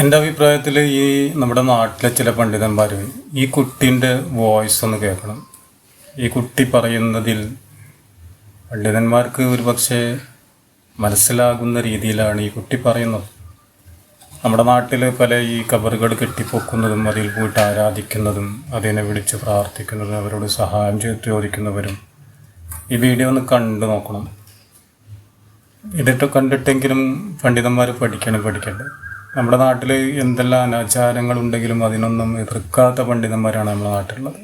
എന്റെ അഭിപ്രായത്തിൽ ഈ നമ്മുടെ നാട്ടിലെ ചില പണ്ഡിതന്മാർ ഈ കുട്ടീന്റെ വോയിസ് ഒന്ന് കേൾക്കണം. ഈ കുട്ടി പറയുന്നതിൽ പണ്ഡിതന്മാർക്ക് ഒരു പക്ഷേ മനസ്സിലാകുന്ന രീതിയിലാണ് ഈ കുട്ടി പറയുന്നത്. നമ്മുടെ നാട്ടിൽ പല ഈ കബറുകൾ കെട്ടിപ്പൊക്കുന്നതും അതിൽ പോയിട്ട് ആരാധിക്കുന്നതും അതിനെ വിളിച്ച് പ്രാർത്ഥിക്കുന്നതും അവരോട് സഹായം ചെയ്ത് ചോദിക്കുന്നവരും ഈ വീഡിയോ ഒന്ന് കണ്ടു നോക്കണം. ഇതിട്ട് കണ്ടിട്ടെങ്കിലും പണ്ഡിതന്മാർ പഠിക്കണം പഠിക്കണ്ടേ? നമ്മുടെ നാട്ടിൽ എന്തെല്ലാം അനാചാരങ്ങളുണ്ടെങ്കിലും അതിനൊന്നും എതിർക്കാത്ത പണ്ഡിതന്മാരാണ് നമ്മുടെ നാട്ടിലുള്ളത്.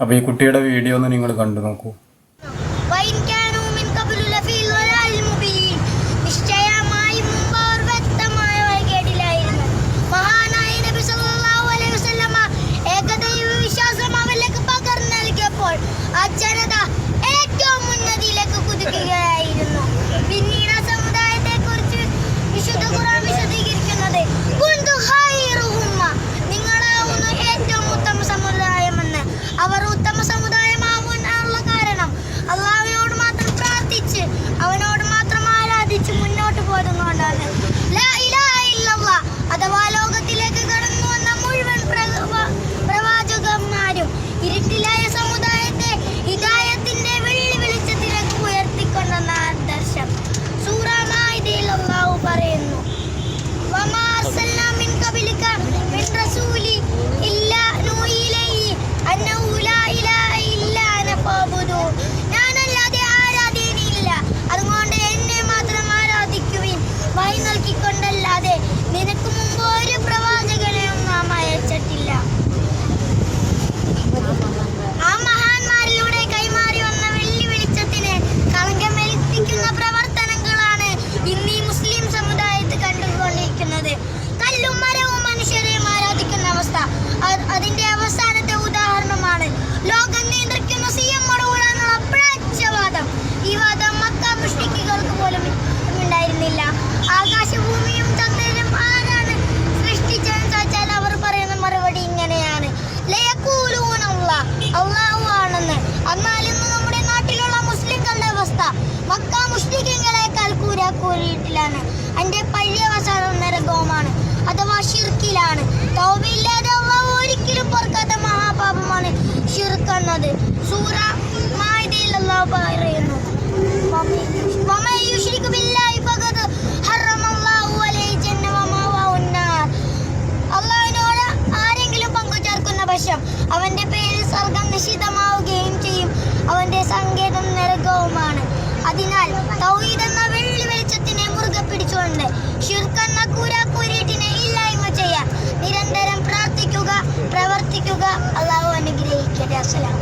അപ്പോൾ ഈ കുട്ടിയുടെ വീഡിയോ ഒന്ന് നിങ്ങൾ കണ്ടു നോക്കൂ. വീട്ടിലാണ് എന്റെ പള്ളി അവസാനം നരകവുമാണ് അഥവാ ഷിർക്കിലാണ് തൗബയില്ലാതെ ഒരിക്കലും പൊറുക്കാത്ത മഹാപാപമാണ് ഷിർക്ക് എന്നത് സൂറ പറയുന്നു. ആരെങ്കിലും അവന്റെ പേര് സ്വർഗം നിഷിദ്ധമാവുകയും ചെയ്യും. അവന്റെ സങ്കേതം നരകവുമാണ് അതിനാൽ എന്ന മുറുകെ പിടിച്ചുകൊണ്ട് ഷിർക്ക് ഇല്ലായ്മ ചെയ്യാൻ നിരന്തരം പ്രാർത്ഥിക്കുക പ്രവർത്തിക്കുക. അള്ളാഹു അനുഗ്രഹിക്കട്ടെ. അസ്സലാം